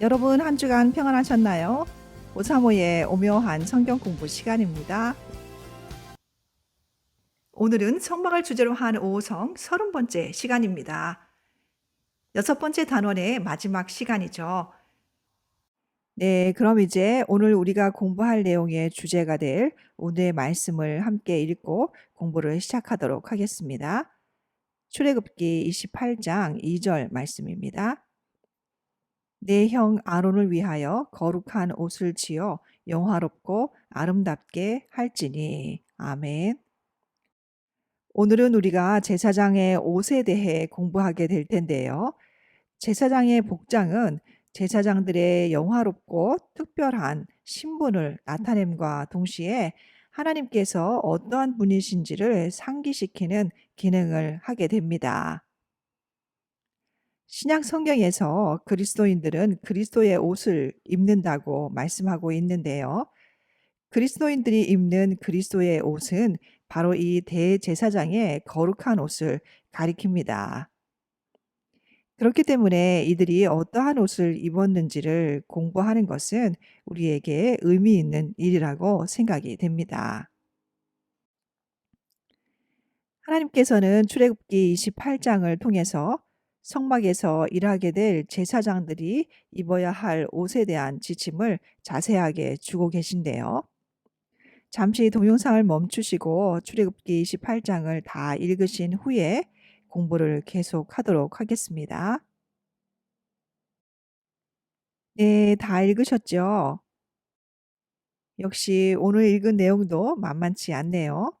여러분 한 주간 평안하셨나요? 오사모의 오묘한 성경 공부 시간입니다. 오늘은 성막을 주제로 한 5성 30번째 시간입니다. 여섯 번째 단원의 마지막 시간이죠. 네, 그럼 이제 오늘 우리가 공부할 내용의 주제가 될 오늘의 말씀을 함께 읽고 공부를 시작하도록 하겠습니다. 출애굽기 28장 2절 말씀입니다. 내 형 아론을 위하여 거룩한 옷을 지어 영화롭고 아름답게 할지니. 아멘. 오늘은 우리가 제사장의 옷에 대해 공부하게 될 텐데요. 제사장의 복장은 제사장들의 영화롭고 특별한 신분을 나타냄과 동시에 하나님께서 어떠한 분이신지를 상기시키는 기능을 하게 됩니다. 신약 성경에서 그리스도인들은 그리스도의 옷을 입는다고 말씀하고 있는데요. 그리스도인들이 입는 그리스도의 옷은 바로 이 대제사장의 거룩한 옷을 가리킵니다. 그렇기 때문에 이들이 어떠한 옷을 입었는지를 공부하는 것은 우리에게 의미 있는 일이라고 생각이 됩니다. 하나님께서는 출애굽기 28장을 통해서 성막에서 일하게 될 제사장들이 입어야 할 옷에 대한 지침을 자세하게 주고 계신데요. 잠시 동영상을 멈추시고 출애굽기 28장을 다 읽으신 후에 공부를 계속하도록 하겠습니다. 네, 다 읽으셨죠? 역시 오늘 읽은 내용도 만만치 않네요.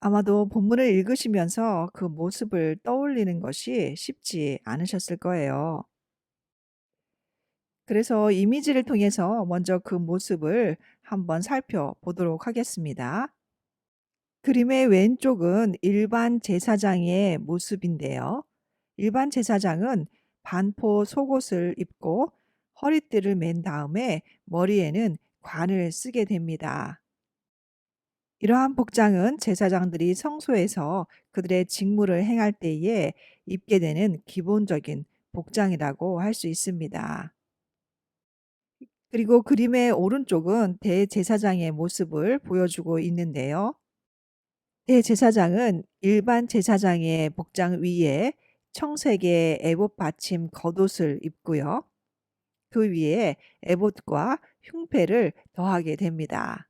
아마도 본문을 읽으시면서 그 모습을 떠올리는 것이 쉽지 않으셨을 거예요. 그래서 이미지를 통해서 먼저 그 모습을 한번 살펴보도록 하겠습니다. 그림의 왼쪽은 일반 제사장의 모습인데요. 일반 제사장은 반포 속옷을 입고 허리띠를 맨 다음에 머리에는 관을 쓰게 됩니다. 이러한 복장은 제사장들이 성소에서 그들의 직무를 행할 때에 입게 되는 기본적인 복장이라고 할 수 있습니다. 그리고 그림의 오른쪽은 대제사장의 모습을 보여주고 있는데요. 대제사장은 일반 제사장의 복장 위에 청색의 에봇 받침 겉옷을 입고요. 그 위에 에봇과 흉패를 더하게 됩니다.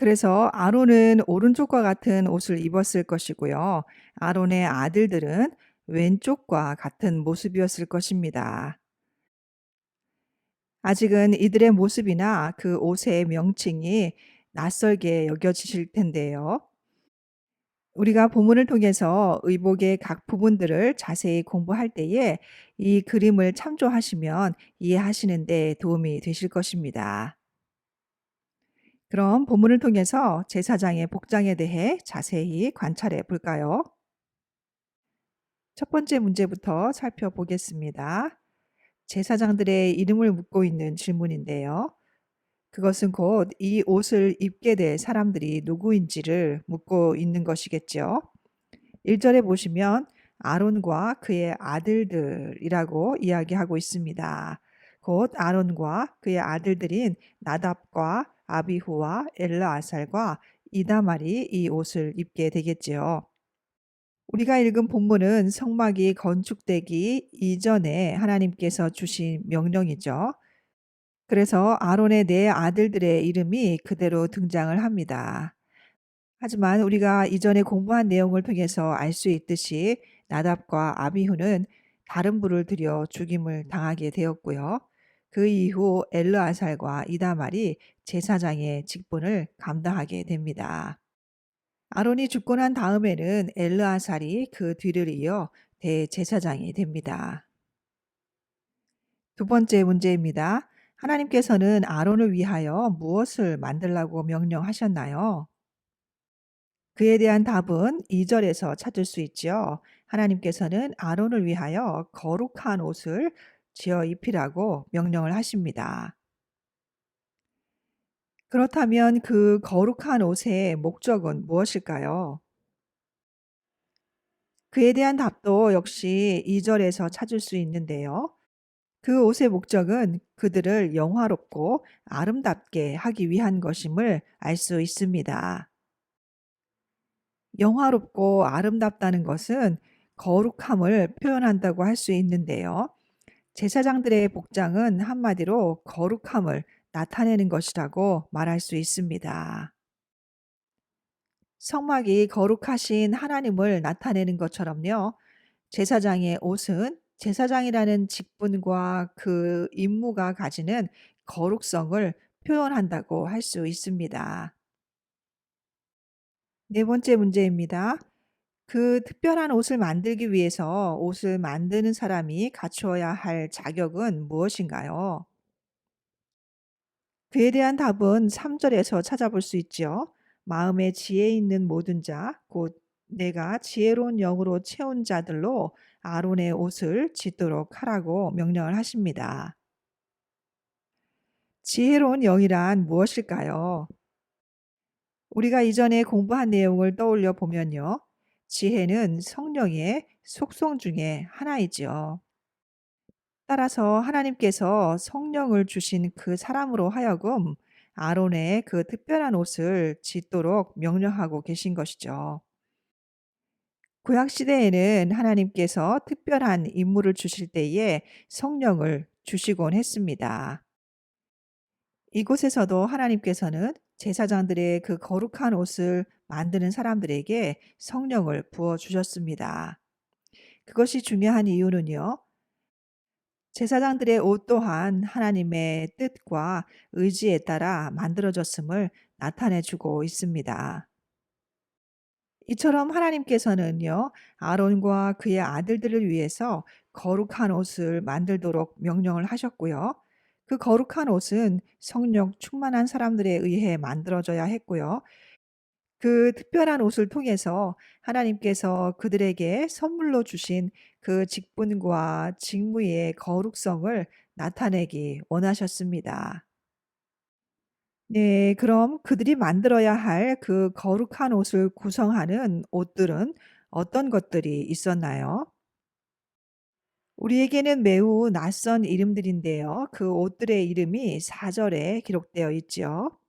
그래서 아론은 오른쪽과 같은 옷을 입었을 것이고요. 아론의 아들들은 왼쪽과 같은 모습이었을 것입니다. 아직은 이들의 모습이나 그 옷의 명칭이 낯설게 여겨지실 텐데요. 우리가 본문을 통해서 의복의 각 부분들을 자세히 공부할 때에 이 그림을 참조하시면 이해하시는 데 도움이 되실 것입니다. 그럼 본문을 통해서 제사장의 복장에 대해 자세히 관찰해 볼까요? 첫 번째 문제부터 살펴보겠습니다. 제사장들의 이름을 묻고 있는 질문인데요. 그것은 곧 이 옷을 입게 될 사람들이 누구인지를 묻고 있는 것이겠죠. 1절에 보시면 아론과 그의 아들들이라고 이야기하고 있습니다. 곧 아론과 그의 아들들인 나답과 아비후와 엘라아살과 이다말이 이 옷을 입게 되겠지요. 우리가 읽은 본문은 성막이 건축되기 이전에 하나님께서 주신 명령이죠. 그래서 아론의 네 아들들의 이름이 그대로 등장을 합니다. 하지만 우리가 이전에 공부한 내용을 통해서 알 수 있듯이 나답과 아비후는 다른 불을 들여 죽임을 당하게 되었고요. 그 이후 엘르아살과 이다말이 제사장의 직분을 감당하게 됩니다. 아론이 죽고 난 다음에는 엘르아살이 그 뒤를 이어 대제사장이 됩니다. 두 번째 문제입니다. 하나님께서는 아론을 위하여 무엇을 만들라고 명령하셨나요? 그에 대한 답은 2절에서 찾을 수 있죠. 하나님께서는 아론을 위하여 거룩한 옷을 지어 입히라고 명령을 하십니다. 그렇다면 그 거룩한 옷의 목적은 무엇일까요? 그에 대한 답도 역시 2절에서 찾을 수 있는데요. 그 옷의 목적은 그들을 영화롭고 아름답게 하기 위한 것임을 알 수 있습니다. 영화롭고 아름답다는 것은 거룩함을 표현한다고 할 수 있는데요. 제사장들의 복장은 한마디로 거룩함을 나타내는 것이라고 말할 수 있습니다. 성막이 거룩하신 하나님을 나타내는 것처럼요. 제사장의 옷은 제사장이라는 직분과 그 임무가 가지는 거룩성을 표현한다고 할 수 있습니다. 네 번째 문제입니다. 그 특별한 옷을 만들기 위해서 옷을 만드는 사람이 갖추어야 할 자격은 무엇인가요? 그에 대한 답은 3절에서 찾아볼 수 있죠. 마음에 지혜 있는 모든 자, 곧 내가 지혜로운 영으로 채운 자들로 아론의 옷을 짓도록 하라고 명령을 하십니다. 지혜로운 영이란 무엇일까요? 우리가 이전에 공부한 내용을 떠올려 보면요. 지혜는 성령의 속성 중에 하나이지요. 따라서 하나님께서 성령을 주신 그 사람으로 하여금 아론의 그 특별한 옷을 짓도록 명령하고 계신 것이죠. 구약 시대에는 하나님께서 특별한 임무를 주실 때에 성령을 주시곤 했습니다. 이곳에서도 하나님께서는 제사장들의 그 거룩한 옷을 만드는 사람들에게 성령을 부어 주셨습니다. 그것이 중요한 이유는요. 제사장들의 옷 또한 하나님의 뜻과 의지에 따라 만들어졌음을 나타내 주고 있습니다. 이처럼 하나님께서는요, 아론과 그의 아들들을 위해서 거룩한 옷을 만들도록 명령을 하셨고요. 그 거룩한 옷은 성령 충만한 사람들에 의해 만들어져야 했고요. 그 특별한 옷을 통해서 하나님께서 그들에게 선물로 주신 그 직분과 직무의 거룩성을 나타내기 원하셨습니다. 네, 그럼 그들이 만들어야 할 그 거룩한 옷을 구성하는 옷들은 어떤 것들이 있었나요? 우리에게는 매우 낯선 이름들인데요. 그 옷들의 이름이 4절에 기록되어 있지요.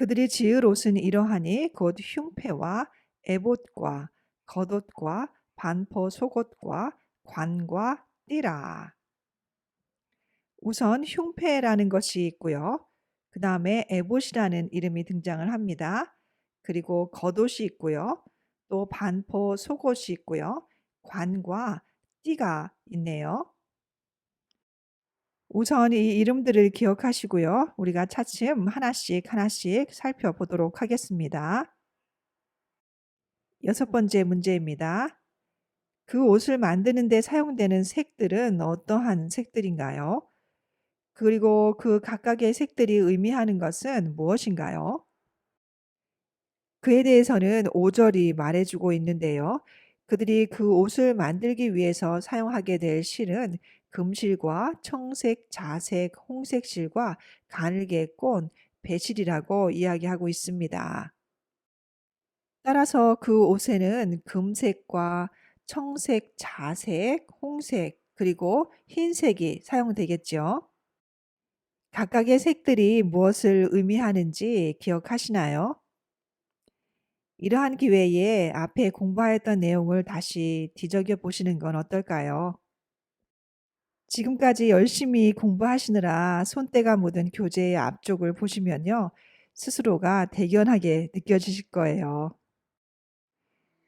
그들이 지을 옷은 이러하니 곧 흉패와 에봇과 겉옷과 반포 속옷과 관과 띠라. 우선 흉패라는 것이 있고요. 그 다음에 에봇이라는 이름이 등장을 합니다. 그리고 겉옷이 있고요. 또 반포 속옷이 있고요. 관과 띠가 있네요. 우선 이 이름들을 기억하시고요. 우리가 차츰 하나씩 하나씩 살펴보도록 하겠습니다. 여섯 번째 문제입니다. 그 옷을 만드는 데 사용되는 색들은 어떠한 색들인가요? 그리고 그 각각의 색들이 의미하는 것은 무엇인가요? 그에 대해서는 5절이 말해주고 있는데요. 그들이 그 옷을 만들기 위해서 사용하게 될 실은 금실과 청색, 자색, 홍색 실과 가늘게 꼰, 배실이라고 이야기하고 있습니다. 따라서 그 옷에는 금색과 청색, 자색, 홍색, 그리고 흰색이 사용되겠죠. 각각의 색들이 무엇을 의미하는지 기억하시나요? 이러한 기회에 앞에 공부하였던 내용을 다시 뒤적여 보시는 건 어떨까요? 지금까지 열심히 공부하시느라 손때가 묻은 교재의 앞쪽을 보시면요. 스스로가 대견하게 느껴지실 거예요.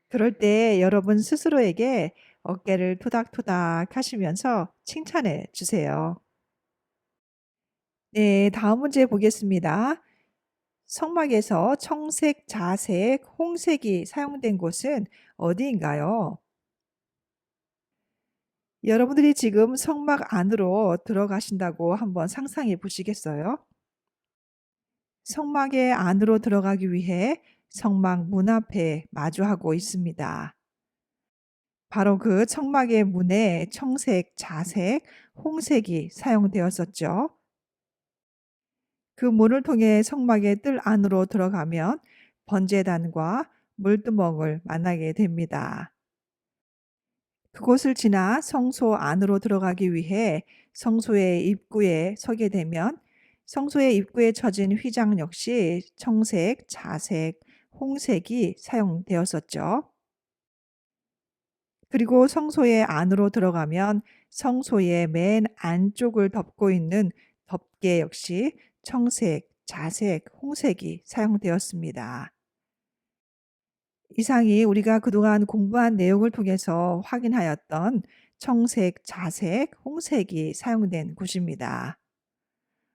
그럴 때 여러분 스스로에게 어깨를 토닥토닥 하시면서 칭찬해 주세요. 네, 다음 문제 보겠습니다. 성막에서 청색, 자색, 홍색이 사용된 곳은 어디인가요? 여러분들이 지금 성막 안으로 들어가신다고 한번 상상해 보시겠어요? 성막의 안으로 들어가기 위해 성막 문 앞에 마주하고 있습니다. 바로 그 청막의 문에 청색, 자색, 홍색이 사용되었었죠. 그 문을 통해 성막의 뜰 안으로 들어가면 번제단과 물두멍을 만나게 됩니다. 그곳을 지나 성소 안으로 들어가기 위해 성소의 입구에 서게 되면 성소의 입구에 쳐진 휘장 역시 청색, 자색, 홍색이 사용되었었죠. 그리고 성소의 안으로 들어가면 성소의 맨 안쪽을 덮고 있는 덮개 역시 청색, 자색, 홍색이 사용되었습니다. 이상이 우리가 그동안 공부한 내용을 통해서 확인하였던 청색, 자색, 홍색이 사용된 곳입니다.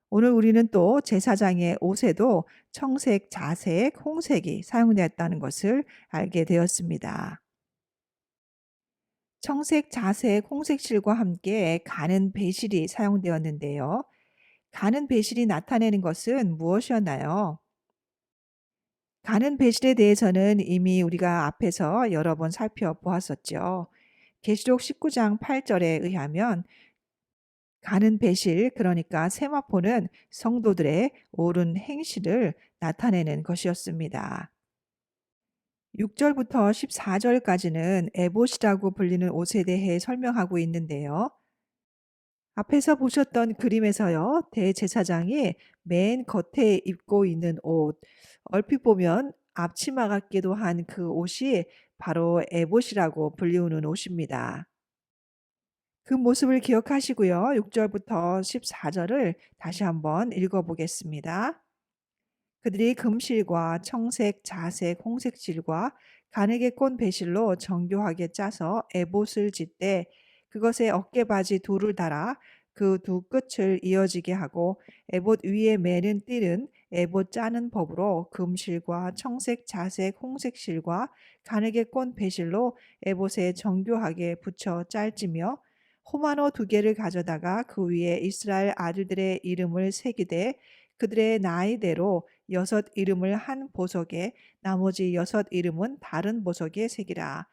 오늘 우리는 또 제사장의 옷에도 청색, 자색, 홍색이 사용되었다는 것을 알게 되었습니다. 청색, 자색, 홍색 실과 함께 가는 배실이 사용되었는데요. 가는 배실이 나타내는 것은 무엇이었나요? 가는 배실에 대해서는 이미 우리가 앞에서 여러 번 살펴보았었죠. 계시록 19장 8절에 의하면 가는 배실, 그러니까 세마포는 성도들의 옳은 행실을 나타내는 것이었습니다. 6절부터 14절까지는 에봇이라고 불리는 옷에 대해 설명하고 있는데요. 앞에서 보셨던 그림에서요, 대제사장이 맨 겉에 입고 있는 옷, 얼핏 보면 앞치마 같기도 한 그 옷이 바로 에봇이라고 불리우는 옷입니다. 그 모습을 기억하시고요. 6절부터 14절을 다시 한번 읽어보겠습니다. 그들이 금실과 청색, 자색, 홍색 실과 가늘게 꼰 배실로 정교하게 짜서 에봇을 짓되 그것에 어깨바지 둘을 달아 그 두 끝을 이어지게 하고 에봇 위에 매는 띠는 에봇 짜는 법으로 금실과 청색, 자색, 홍색 실과 가늘게 꼰 배실로 에봇에 정교하게 붙여 짤지며 호마노 두 개를 가져다가 그 위에 이스라엘 아들들의 이름을 새기되 그들의 나이대로 여섯 이름을 한 보석에 나머지 여섯 이름은 다른 보석에 새기라.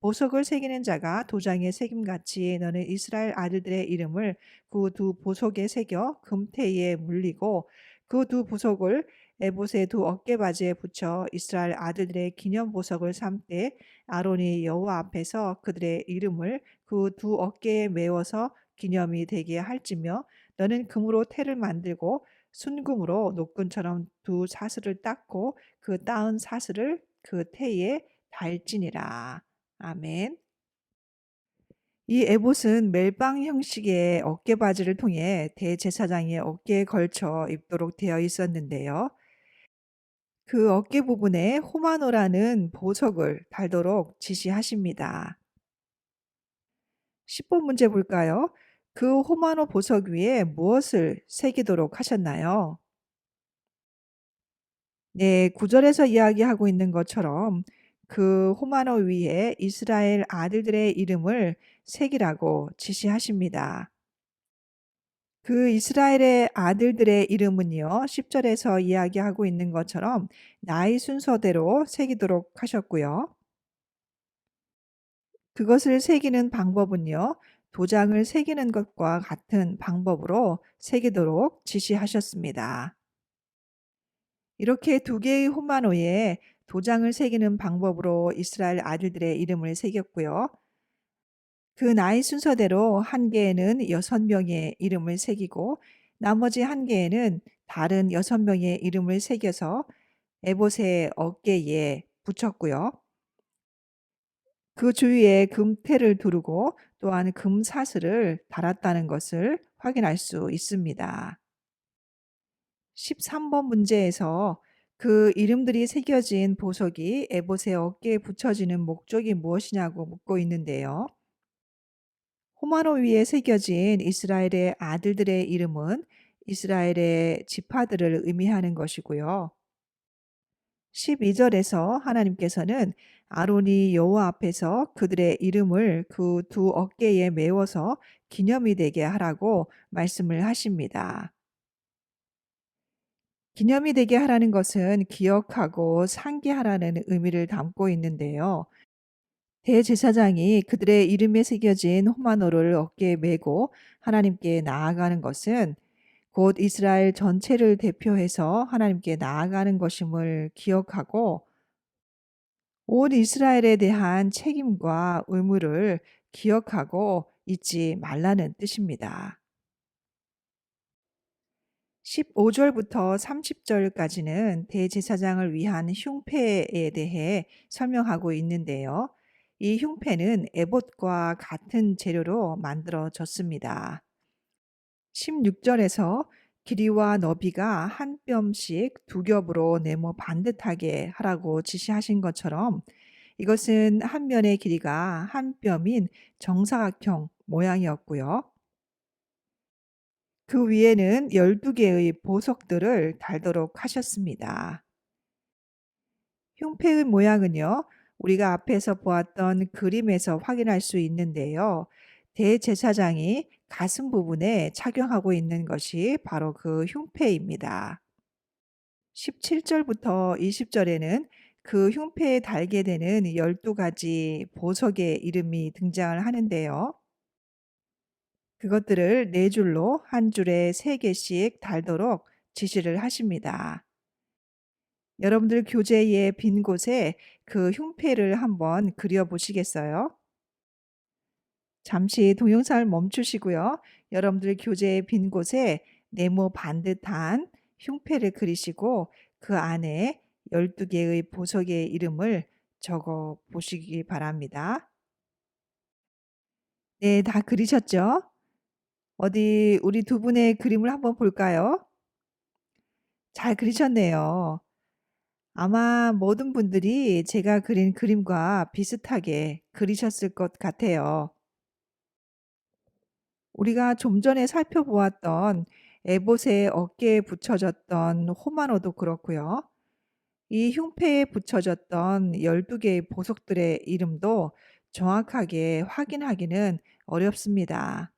보석을 새기는 자가 도장에 새김같이 너는 이스라엘 아들들의 이름을 그 두 보석에 새겨 금태에 물리고 그 두 보석을 에봇의 두 어깨바지에 붙여 이스라엘 아들들의 기념 보석을 삼되 아론이 여호와 앞에서 그들의 이름을 그 두 어깨에 메워서 기념이 되게 할지며 너는 금으로 태를 만들고 순금으로 노끈처럼 두 사슬을 닦고 그 따은 사슬을 그 태에 달지니라. 아멘. 이 에봇은 멜빵 형식의 어깨 바지를 통해 대제사장의 어깨에 걸쳐 입도록 되어 있었는데요. 그 어깨 부분에 호마노라는 보석을 달도록 지시하십니다. 10번 문제 볼까요? 그 호마노 보석 위에 무엇을 새기도록 하셨나요? 네, 구절에서 이야기하고 있는 것처럼 그 호마노 위에 이스라엘 아들들의 이름을 새기라고 지시하십니다. 그 이스라엘의 아들들의 이름은요, 10절에서 이야기하고 있는 것처럼 나이 순서대로 새기도록 하셨고요. 그것을 새기는 방법은요, 도장을 새기는 것과 같은 방법으로 새기도록 지시하셨습니다. 이렇게 두 개의 호마노에 도장을 새기는 방법으로 이스라엘 아들들의 이름을 새겼고요. 그 나이 순서대로 한 개에는 여섯 명의 이름을 새기고 나머지 한 개에는 다른 여섯 명의 이름을 새겨서 에봇의 어깨에 붙였고요. 그 주위에 금태를 두르고 또한 금사슬을 달았다는 것을 확인할 수 있습니다. 13번 문제에서 그 이름들이 새겨진 보석이 에봇의 어깨에 붙여지는 목적이 무엇이냐고 묻고 있는데요. 호마노 위에 새겨진 이스라엘의 아들들의 이름은 이스라엘의 지파들을 의미하는 것이고요. 12절에서 하나님께서는 아론이 여호와 앞에서 그들의 이름을 그 두 어깨에 메워서 기념이 되게 하라고 말씀을 하십니다. 기념이 되게 하라는 것은 기억하고 상기하라는 의미를 담고 있는데요. 대제사장이 그들의 이름에 새겨진 호마노를 어깨에 메고 하나님께 나아가는 것은 곧 이스라엘 전체를 대표해서 하나님께 나아가는 것임을 기억하고 온 이스라엘에 대한 책임과 의무를 기억하고 잊지 말라는 뜻입니다. 15절부터 30절까지는 대제사장을 위한 흉패에 대해 설명하고 있는데요. 이 흉패는 에봇과 같은 재료로 만들어졌습니다. 16절에서 길이와 너비가 한 뼘씩 두 겹으로 네모 반듯하게 하라고 지시하신 것처럼 이것은 한 면의 길이가 한 뼘인 정사각형 모양이었고요. 그 위에는 12개의 보석들을 달도록 하셨습니다. 흉패의 모양은요, 우리가 앞에서 보았던 그림에서 확인할 수 있는데요. 대제사장이 가슴 부분에 착용하고 있는 것이 바로 그 흉패입니다. 17절부터 20절에는 그 흉패에 달게 되는 12가지 보석의 이름이 등장을 하는데요. 그것들을 네 줄로 한 줄에 세 개씩 달도록 지시를 하십니다. 여러분들 교재의 빈 곳에 그 흉패를 한번 그려 보시겠어요? 잠시 동영상을 멈추시고요. 여러분들 교재의 빈 곳에 네모 반듯한 흉패를 그리시고 그 안에 12개의 보석의 이름을 적어 보시기 바랍니다. 네, 다 그리셨죠? 어디 우리 두 분의 그림을 한번 볼까요? 잘 그리셨네요. 아마 모든 분들이 제가 그린 그림과 비슷하게 그리셨을 것 같아요. 우리가 좀 전에 살펴보았던 에봇의 어깨에 붙여졌던 호마노도 그렇고요. 이 흉패에 붙여졌던 12 개의 보석들의 이름도 정확하게 확인하기는 어렵습니다.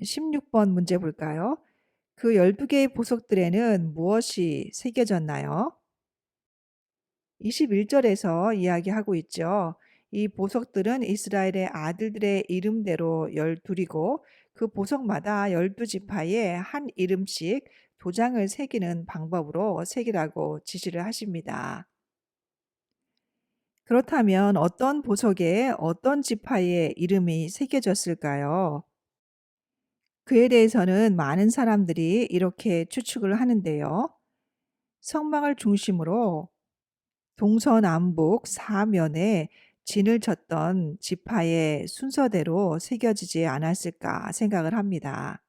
16번 문제 볼까요? 그 12개의 보석들에는 무엇이 새겨졌나요? 21절에서 이야기하고 있죠. 이 보석들은 이스라엘의 아들들의 이름대로 12이고 그 보석마다 12지파에 한 이름씩 도장을 새기는 방법으로 새기라고 지시를 하십니다. 그렇다면 어떤 보석에 어떤 지파의 이름이 새겨졌을까요? 그에 대해서는 많은 사람들이 이렇게 추측을 하는데요. 성막을 중심으로 동서남북 사면에 진을 쳤던 지파의 순서대로 새겨지지 않았을까 생각을 합니다.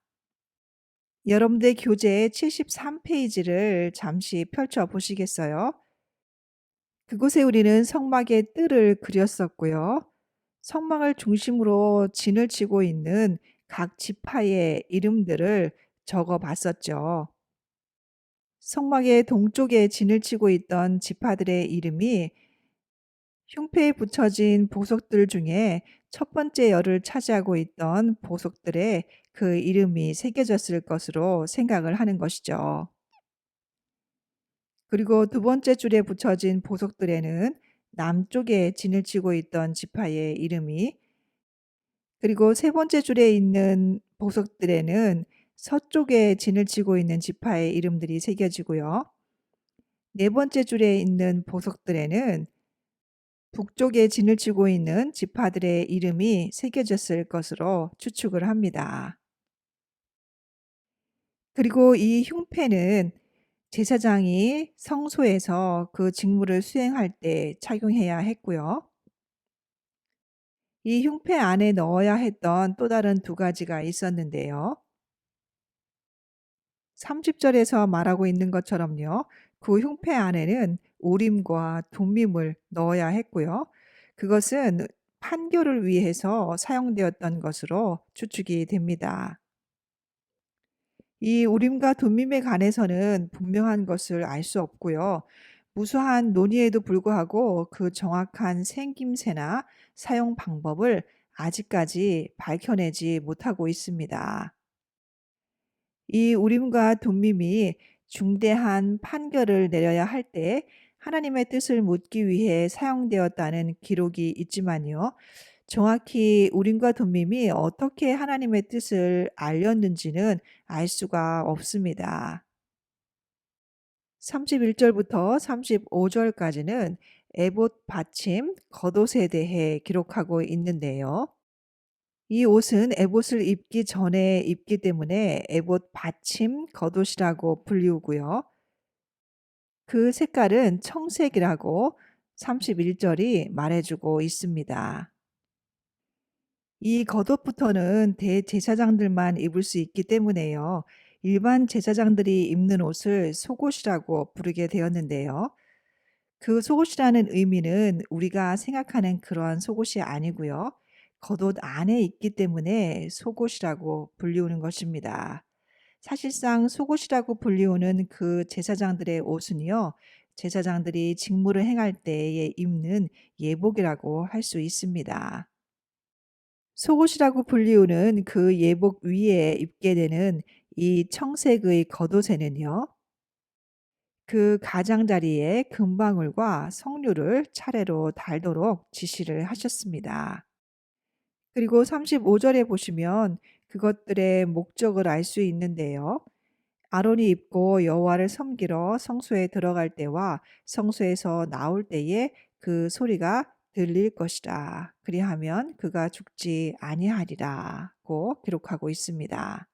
여러분들 교재 73페이지를 잠시 펼쳐 보시겠어요? 그곳에 우리는 성막의 뜰을 그렸었고요. 성막을 중심으로 진을 치고 있는 각 지파의 이름들을 적어 봤었죠. 성막의 동쪽에 진을 치고 있던 지파들의 이름이 흉패에 붙여진 보석들 중에 첫 번째 열을 차지하고 있던 보석들의 그 이름이 새겨졌을 것으로 생각을 하는 것이죠. 그리고 두 번째 줄에 붙여진 보석들에는 남쪽에 진을 치고 있던 지파의 이름이 그리고 세 번째 줄에 있는 보석들에는 서쪽에 진을 치고 있는 지파의 이름들이 새겨지고요. 네 번째 줄에 있는 보석들에는 북쪽에 진을 치고 있는 지파들의 이름이 새겨졌을 것으로 추측을 합니다. 그리고 이 흉패는 제사장이 성소에서 그 직무를 수행할 때 착용해야 했고요. 이 흉패 안에 넣어야 했던 또 다른 두 가지가 있었는데요. 30절에서 말하고 있는 것처럼요. 그 흉패 안에는 우림과 둠밈을 넣어야 했고요. 그것은 판결을 위해서 사용되었던 것으로 추측이 됩니다. 이 우림과 둠밈에 관해서는 분명한 것을 알 수 없고요. 무수한 논의에도 불구하고 그 정확한 생김새나 사용 방법을 아직까지 밝혀내지 못하고 있습니다. 이 우림과 둠밈이 중대한 판결을 내려야 할 때 하나님의 뜻을 묻기 위해 사용되었다는 기록이 있지만요. 정확히 우림과 둠밈이 어떻게 하나님의 뜻을 알렸는지는 알 수가 없습니다. 31절부터 35절까지는 에봇 받침, 겉옷에 대해 기록하고 있는데요. 이 옷은 에봇을 입기 전에 입기 때문에 에봇 받침, 겉옷이라고 불리우고요. 그 색깔은 청색이라고 31절이 말해주고 있습니다. 이 겉옷부터는 대제사장들만 입을 수 있기 때문에요. 일반 제사장들이 입는 옷을 속옷이라고 부르게 되었는데요. 그 속옷이라는 의미는 우리가 생각하는 그러한 속옷이 아니고요. 겉옷 안에 있기 때문에 속옷이라고 불리우는 것입니다. 사실상 속옷이라고 불리우는 그 제사장들의 옷은요. 제사장들이 직무를 행할 때에 입는 예복이라고 할 수 있습니다. 속옷이라고 불리우는 그 예복 위에 입게 되는 이 청색의 겉옷에는요. 그 가장자리에 금방울과 석류를 차례로 달도록 지시를 하셨습니다. 그리고 35절에 보시면 그것들의 목적을 알 수 있는데요. 아론이 입고 여호와를 섬기러 성소에 들어갈 때와 성소에서 나올 때에 그 소리가 들릴 것이라. 그리하면 그가 죽지 아니하리라고 기록하고 있습니다.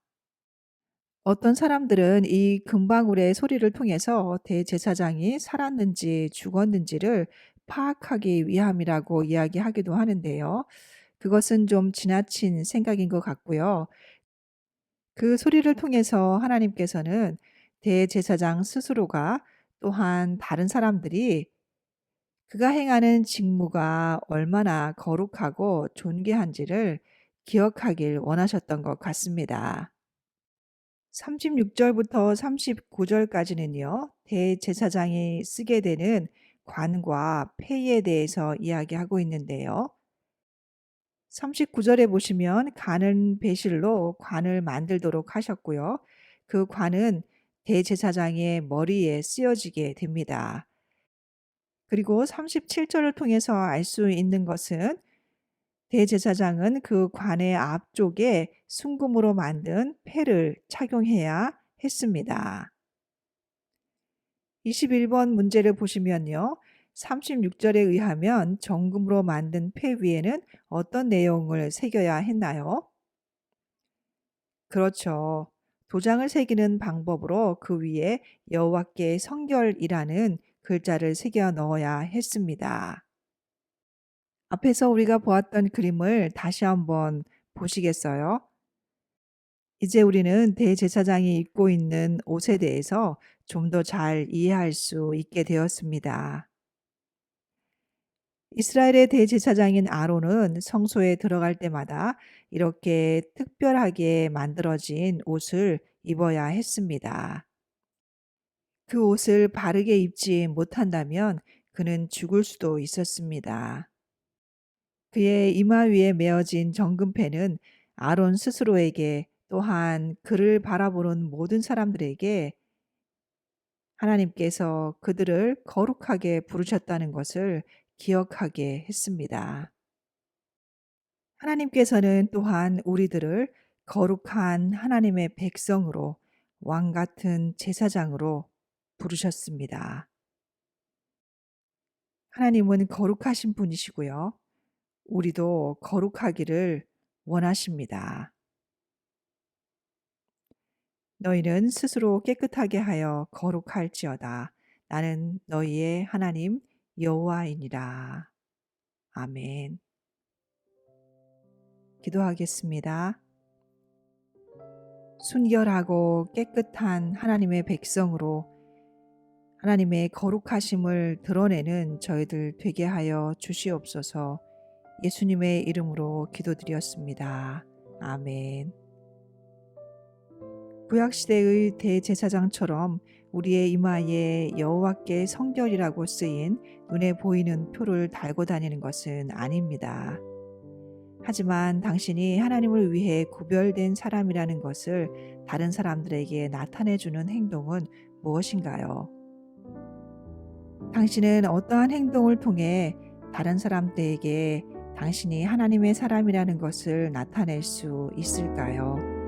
어떤 사람들은 이 금방울의 소리를 통해서 대제사장이 살았는지 죽었는지를 파악하기 위함이라고 이야기하기도 하는데요. 그것은 좀 지나친 생각인 것 같고요. 그 소리를 통해서 하나님께서는 대제사장 스스로가 또한 다른 사람들이 그가 행하는 직무가 얼마나 거룩하고 존귀한지를 기억하길 원하셨던 것 같습니다. 36절부터 39절까지는요, 대제사장이 쓰게 되는 관과 폐에 대해서 이야기하고 있는데요. 39절에 보시면 관은 배실로 관을 만들도록 하셨고요. 그 관은 대제사장의 머리에 쓰여지게 됩니다. 그리고 37절을 통해서 알 수 있는 것은 대제사장은 그 관의 앞쪽에 순금으로 만든 패를 착용해야 했습니다. 21번 문제를 보시면요. 36절에 의하면 정금으로 만든 패 위에는 어떤 내용을 새겨야 했나요? 그렇죠. 도장을 새기는 방법으로 그 위에 여호와께 성결이라는 글자를 새겨 넣어야 했습니다. 앞에서 우리가 보았던 그림을 다시 한번 보시겠어요? 이제 우리는 대제사장이 입고 있는 옷에 대해서 좀 더 잘 이해할 수 있게 되었습니다. 이스라엘의 대제사장인 아론은 성소에 들어갈 때마다 이렇게 특별하게 만들어진 옷을 입어야 했습니다. 그 옷을 바르게 입지 못한다면 그는 죽을 수도 있었습니다. 그의 이마 위에 메어진 정금패는 아론 스스로에게 또한 그를 바라보는 모든 사람들에게 하나님께서 그들을 거룩하게 부르셨다는 것을 기억하게 했습니다. 하나님께서는 또한 우리들을 거룩한 하나님의 백성으로 왕 같은 제사장으로 부르셨습니다. 하나님은 거룩하신 분이시고요. 우리도 거룩하기를 원하십니다. 너희는 스스로 깨끗하게 하여 거룩할지어다. 나는 너희의 하나님 여호와이니라. 아멘. 기도하겠습니다. 순결하고 깨끗한 하나님의 백성으로 하나님의 거룩하심을 드러내는 저희들 되게 하여 주시옵소서. 예수님의 이름으로 기도드렸습니다. 아멘. 구약시대의 대제사장처럼 우리의 이마에 여호와께 성결이라고 쓰인 눈에 보이는 표를 달고 다니는 것은 아닙니다. 하지만 당신이 하나님을 위해 구별된 사람이라는 것을 다른 사람들에게 나타내주는 행동은 무엇인가요? 당신은 어떠한 행동을 통해 다른 사람들에게 당신이 하나님의 사람이라는 것을 나타낼 수 있을까요?